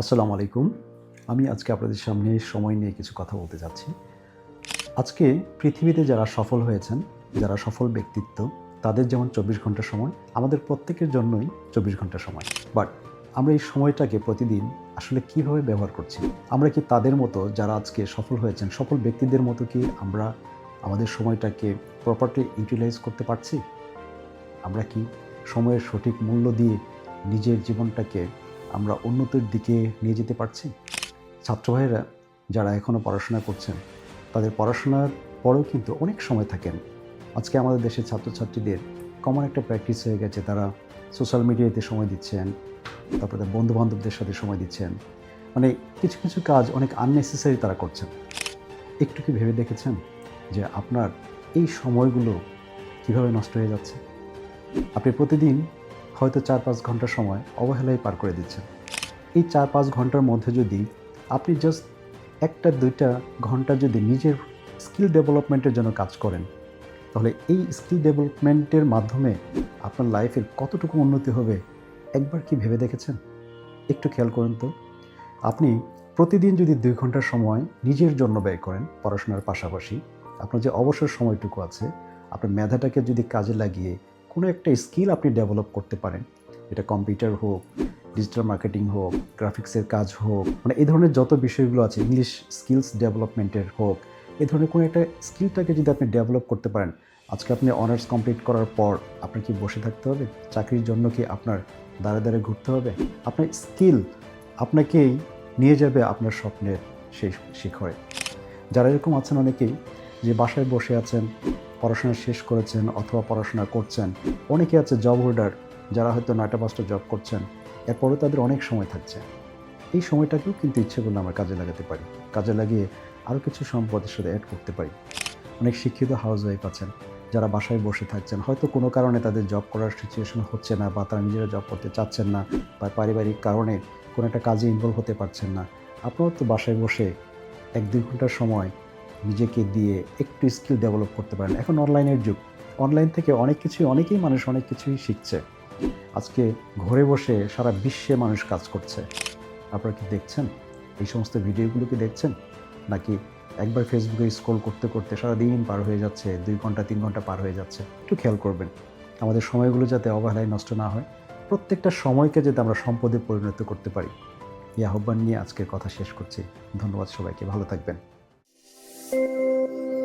আসসালামু আলাইকুম। আমি আজকে আপনাদের সামনে সময় নিয়ে কিছু কথা বলতে যাচ্ছি। আজকে পৃথিবীতে যারা সফল হয়েছেন, যারা সফল ব্যক্তিত্ব, তাদের যেমন চব্বিশ ঘণ্টা সময়, আমাদের প্রত্যেকের জন্যই চব্বিশ ঘণ্টা সময়। বাট আমরা এই সময়টাকে প্রতিদিন আসলে কীভাবে ব্যবহার করছি? আমরা কি তাদের মতো যারা আজকে সফল হয়েছেন, সফল ব্যক্তিদের মতো কি আমরা আমাদের সময়টাকে প্রপারলি ইউটিলাইজ করতে পারছি? আমরা কি সময়ের সঠিক মূল্য দিয়ে নিজের জীবনটাকে আমরা উন্নতির দিকে নিয়ে যেতে পারছি? ছাত্র ভাইয়েরা, যারা এখনও পড়াশোনা করছেন, তাদের পড়াশোনার পরেও কিন্তু অনেক সময় থাকেন। আজকে আমাদের দেশের ছাত্রছাত্রীদের কমন একটা প্র্যাকটিস হয়ে গেছে। তারা সোশ্যাল মিডিয়াতে সময় দিচ্ছেন, তারপরে তাদের বন্ধু বান্ধবদের সাথে সময় দিচ্ছেন। মানে কিছু কিছু কাজ অনেক আননেসেসারি তারা করছেন। একটু কি ভেবে দেখেছেন যে আপনার এই সময়গুলো কীভাবে নষ্ট হয়ে যাচ্ছে? আপনি প্রতিদিন হয়তো চার পাঁচ ঘণ্টা সময় অবহেলায় পার করে দিচ্ছেন এই চার পাঁচ ঘণ্টার মধ্যে যদি আপনি জাস্ট একটা, দুইটা ঘণ্টা যদি নিজের স্কিল ডেভেলপমেন্টের জন্য কাজ করেন, তাহলে এই স্কিল ডেভেলপমেন্টের মাধ্যমে আপনার লাইফের কতটুকু উন্নতি হবে একবার কি ভেবে দেখেছেন? একটু খেয়াল করুন তো। আপনি প্রতিদিন যদি দুই ঘণ্টার সময় নিজের জন্য ব্যয় করেন পড়াশোনার পাশাপাশি, আপনার যে অবসর সময়টুকু আছে, আপনার মেধাটাকে যদি কাজে লাগিয়ে কোনো একটা স্কিল আপনি ডেভেলপ করতে পারেন। এটা কম্পিউটার হোক, ডিজিটাল মার্কেটিং হোক, গ্রাফিক্সের কাজ হোক মানে এই ধরনের যত বিষয়গুলো আছে, ইংলিশ স্কিলস ডেভেলপমেন্টের হোক এই ধরনের কোনো একটা স্কিলটাকে যদি আপনি ডেভেলপ করতে পারেন, আজকে আপনি অনার্স কমপ্লিট করার পর আপনার কি বসে থাকতে হবে? চাকরির জন্য কি আপনার দাঁড়ে দাঁড়ে ঘুরতে হবে? আপনার স্কিল আপনাকেই নিয়ে যাবে আপনার স্বপ্নের সেই শিখরে। যারা এরকম আছেন অনেকেই যে বাসায় বসে আছেন পড়াশোনা শেষ করেছেন অথবা পড়াশোনা করছেন। অনেকে আছে জব হোল্ডার যারা হয়তো নয়টা পাঁচটা জব করছেন। এরপরেও তাদের অনেক সময় থাকছে। এই সময়টাকেও কিন্তু ইচ্ছে করলে আমরা কাজে লাগাতে পারি। কাজে লাগিয়ে আরও কিছু সম্পদের সাথে অ্যাড করতে পারি। অনেক শিক্ষিত হাউস ওয়াইফ আছেন, যারা বাসায় বসে থাকছেন। হয়তো কোনো কারণে তাদের জব করার সিচুয়েশন হচ্ছে না বা তারা নিজেরা জব করতে চাচ্ছেন না বা পারিবারিক কারণে কোনো একটা কাজে ইনভলভ হতে পারছেন না। আপনারাও তো বাসায় বসে এক দুই ঘণ্টার সময় নিজেকে দিয়ে একটু স্কিল ডেভেলপ করতে পারেন। এখন অনলাইনের যুগ। অনলাইন থেকে অনেক কিছুই, অনেকেই মানুষ অনেক কিছুই শিখছে। আজকে ঘরে বসে সারা বিশ্বে মানুষ কাজ করছে। আপনারা কি দেখছেন? এই সমস্ত ভিডিওগুলো কি দেখছেন? নাকি একবার ফেসবুকে স্ক্রল করতে করতে সারা দিন পার হয়ে যাচ্ছে, দুই ঘণ্টা, তিন ঘণ্টা পার হয়ে যাচ্ছে? একটু খেয়াল করবেন। আমাদের সময়গুলো যাতে অবহেলায় নষ্ট না হয়। প্রত্যেকটা সময়কে যাতে আমরা সম্পদে পরিণত করতে পারি। এই আহ্বান নিয়ে আজকের কথা শেষ করছি। ধন্যবাদ সবাইকে। ভালো থাকবেন। Thank you.